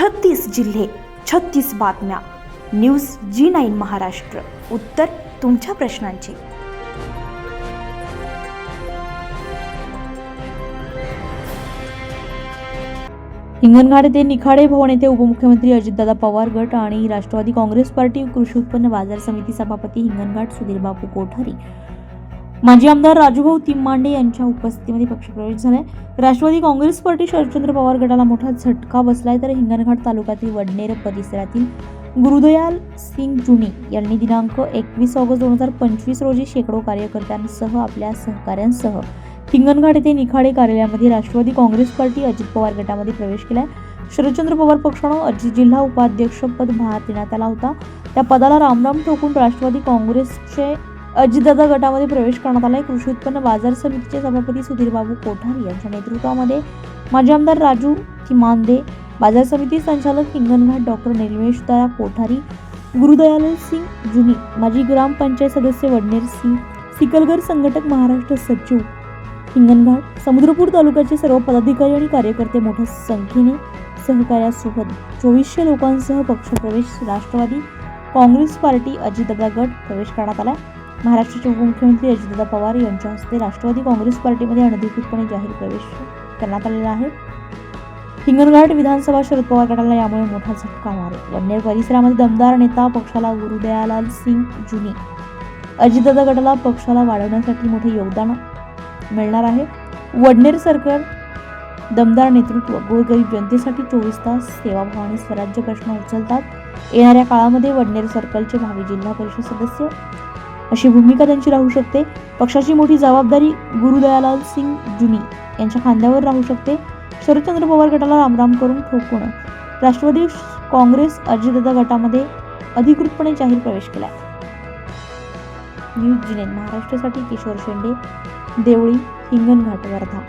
छत्तीस जिल्हे छत्तीस बातम्या. News G nine Maharashtra. उत्तर तुमच्या प्रश्नांची. हिंगणघाट येथे निखाडे भवन येथे उपमुख्यमंत्री अजितदादा पवार गट आणि राष्ट्रवादी काँग्रेस पार्टी कृषी उत्पन्न बाजार समिती सभापती हिंगणघाट सुधीरबाबू कोठारी माजी आमदार राजूभाऊ तिम्मांडे यांच्या उपस्थितीमध्ये पक्षप्रवेश झालाय. राष्ट्रवादी काँग्रेस पार्टी शरदचंद्र पवार गटाला मोठा झटका बसलाय. तर हिंगणघाट तालुक्यातील वडनेर परिसरातील गुरुदयाल सिंग जुनी यांनी दिनांक एकवीस ऑगस्ट दोन हजार पंचवीस रोजी शेकडो कार्यकर्त्यांसह आपल्या सहकाऱ्यांसह हिंगणघाट येथे निखाडे कार्यालयामध्ये राष्ट्रवादी काँग्रेस पार्टी अजित पवार गटामध्ये प्रवेश केलाय. शरदचंद्र पवार पक्षानं अजित जिल्हा उपाध्यक्षपद भार देण्यात आला होता. त्या पदाला रामराम ठोकून राष्ट्रवादी काँग्रेसचे अजितदादा गटामध्ये प्रवेश करण्यात आलाय. कृषी उत्पन्न बाजार समितीचे सभापती सुधीरबाबू कोठारी यांच्या नेतृत्वामध्ये माजी आमदार राजू किमानदे बाजार समिती संचालक हिंगणघाट डॉक्टर निर्मेश दया कोठारी गुरुदयाल सिंग जुनी माजी ग्रामपंचायत सदस्य वडनेर सिंग सिकलगर संघटक महाराष्ट्र सचिव हिंगणघाट समुद्रपूर तालुक्याचे सर्व पदाधिकारी आणि कार्यकर्ते मोठ्या संख्येने सहकार्यासोबत चोवीसशे लोकांसह पक्षप्रवेश राष्ट्रवादी काँग्रेस पार्टी अजितदादा गट प्रवेश करण्यात आला महाराष्ट्राचे उपमुख्यमंत्री अजितदादा पवार यांच्या हस्ते राष्ट्रवादी काँग्रेस पार्टीमध्ये अनधिकृतपणे जाहीर प्रवेश करण्यात आलेला आहे. हिंगणघाट विधानसभा शरद पवार गटाला यामुळे मोठा झटका मारेल. वडनेर परिसरामध्ये दमदार नेता पक्षाला गुरुदयालाल सिंग जुनी. अजितदादा गटाला पक्षाला वाढवण्यासाठी मोठे योगदान मिळणार आहे. वडनेर सरकार दमदार नेतृत्व गोरगरीब जनतेसाठी चोवीस तास सेवाभाव आणि स्वराज्य प्रश्न उचलतात. येणाऱ्या काळामध्ये वडनेर सर्कलचे भावी जिल्हा परिषद सदस्य अशी भूमिका त्यांची राहू शकते. पक्षाची मोठी जबाबदारी गुरुदयालाल सिंग जुनी यांच्या खांद्यावर राहू शकते. शरदचंद्र पवार गटाला रामराम करून ठोकवणं राष्ट्रवादी काँग्रेस अजितदादा गटामध्ये अधिकृतपणे जाहीर प्रवेश केला न्यूज जिने महाराष्ट्रासाठी किशोर शेंडे देवळी हिंगणघाट वर्धा